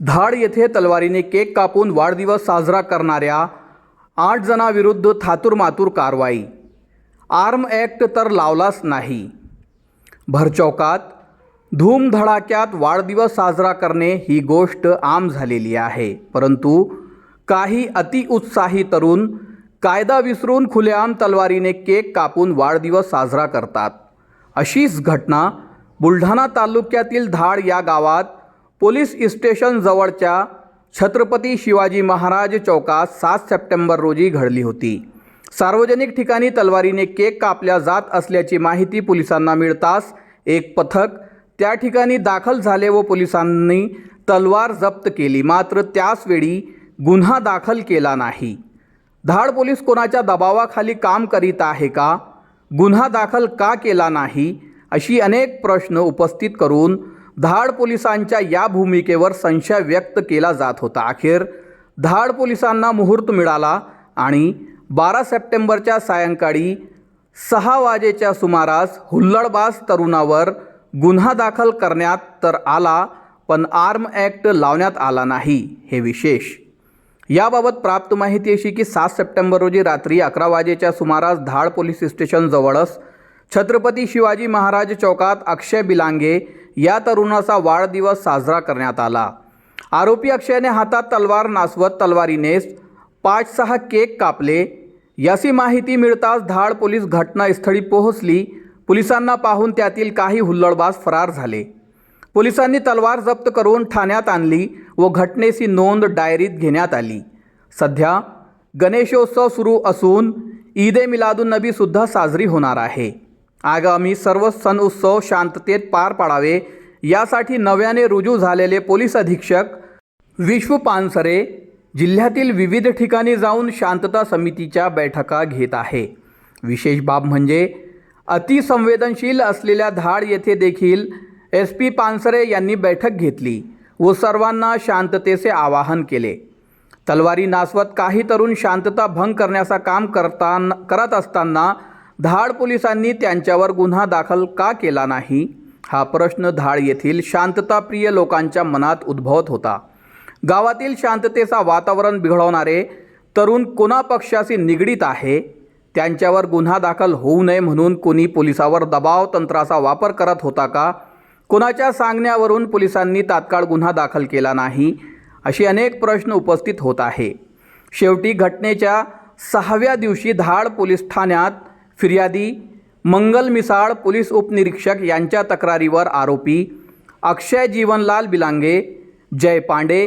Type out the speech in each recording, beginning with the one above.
धाड येथे तलवारीने केक कापून वाढदिवस साजरा करणाऱ्या आठ जणांविरुद्ध थातूरमातूर कारवाई. आर्म ॲक्ट तर लावलाच नाही. भरचौकात धूमधडाक्यात वाढदिवस साजरा करणे ही गोष्ट आम झालेली आहे. परंतु काही अतिउत्साही तरुण कायदा विसरून खुलेआम तलवारीने केक कापून वाढदिवस साजरा करतात. अशीच घटना बुलढाणा तालुक्यातील धाड या गावात पोलीस इस्टेशनजवळच्या छत्रपती शिवाजी महाराज चौकात सात सप्टेंबर रोजी घडली होती. सार्वजनिक ठिकाणी तलवारीने केक कापल्या जात असल्याची माहिती पोलिसांना मिळताच एक पथक त्या ठिकाणी दाखल झाले व पोलिसांनी तलवार जप्त केली. मात्र त्याचवेळी गुन्हा दाखल केला नाही. धाड पोलीस कोणाच्या दबावाखाली काम करीत आहे का? गुन्हा दाखल का केला नाही? अशी अनेक प्रश्न उपस्थित करून धाड पोलिसांच्या या भूमिकेवर संशय व्यक्त केला जात होता. अखेर धाड पोलिसांना मुहूर्त मिळाला आणि बारा सप्टेंबरच्या सायंकाळी सहा वाजेच्या सुमारास हुल्लडबाज तरुणावर गुन्हा दाखल करण्यात तर आला पण आर्म ॲक्ट लावण्यात आला नाही हे विशेष. याबाबत प्राप्त माहिती अशी की सात सप्टेंबर रोजी रात्री अकरा वाजेच्या सुमारास धाड पोलीस स्टेशनजवळच छत्रपती शिवाजी महाराज चौकात अक्षय बिलांगे या तरुणाचा वाढदिवस साजरा करण्यात आला. आरोपी अक्षयने हातात तलवार नासवत तलवारीनेच पाच सहा केक कापले. याची माहिती मिळताच धाड पोलीस घटनास्थळी पोहोचली. पोलिसांना पाहून त्यातील काही हुल्लडबाज फरार झाले. पोलिसांनी तलवार जप्त करून ठाण्यात आणली व घटनेची नोंद डायरीत घेण्यात आली. सध्या गणेशोत्सव सुरू असून ईद ए मिलादुन्नबीसुद्धा साजरी होणार आहे. आगामी सर्व सण उत्सव शांततेत पार पाडावे. यासाठी नव्याने रुजू झालेले पोलीस अधीक्षक विश्व पानसरे जिल्ह्यातील विविध ठिकाणी जाऊन शांतता समितीच्या बैठका घेत आहे. विशेष बाब म्हणजे अतिसंवेदनशील असलेल्या धाड येथे देखील एस पी पानसरे यांनी बैठक घेतली व सर्वांना शांततेचे आवाहन केले. तलवारी नासवत काही तरुण शांतता भंग करण्याचा काम करताना करत असताना धाड पोलिसांनी त्यांच्यावर गुन्हा दाखल का केला नाही? हा प्रश्न धाड येथील शांतताप्रिय लोकांच्या मनात उद्भवत होता. गावातील शांततेचा वातावरण बिघडवणारे तरुण कोणा पक्षाशी निगडीत आहे? त्यांच्यावर गुन्हा दाखल होऊ नये म्हणून कोणी पोलिसावर दबाव तंत्राचा वापर करत होता का? कोणाच्या सांगण्यावरून पोलिसांनी तात्काळ गुन्हा दाखल केला नाही? असे अनेक प्रश्न उपस्थित होत आहे. शेवटी घटनेच्या सहाव्या दिवशी धाड पोलीस ठाण्यात फिर्यादी मंगल मिसाळ पोलीस उपनिरीक्षक यांच्या तक्रारीवर आरोपी अक्षय जीवनलाल बिलांगे जय पांडे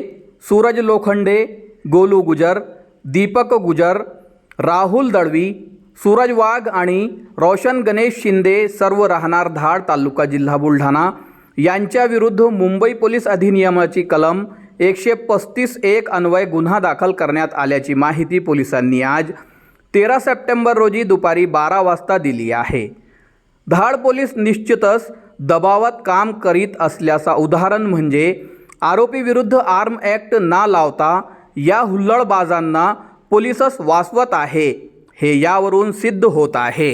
सूरज लोखंडे गोलू गुजर दीपक गुजर राहुल दळवी सूरज वाघ आणि रोशन गणेश शिंदे सर्व राहणार धाड तालुका जिल्हा बुलढाणा. यांच्याविरुद्ध मुंबई पोलीस अधिनियमाची कलम एकशे पस्तीस एक अन्वय गुन्हा दाखल करण्यात आल्याची माहिती पोलिसांनी आज तेरा सप्टेंबर रोजी दुपारी बारा वाजता दिली आहे. धाड पोलीस निश्चितच दबावात काम करीत असल्याचा उदाहरण म्हणजे आरोपीविरुद्ध आर्म ॲक्ट ना लावता या हुल्लडबाजांना पोलीसच वाचवत आहे हे यावरून सिद्ध होत आहे.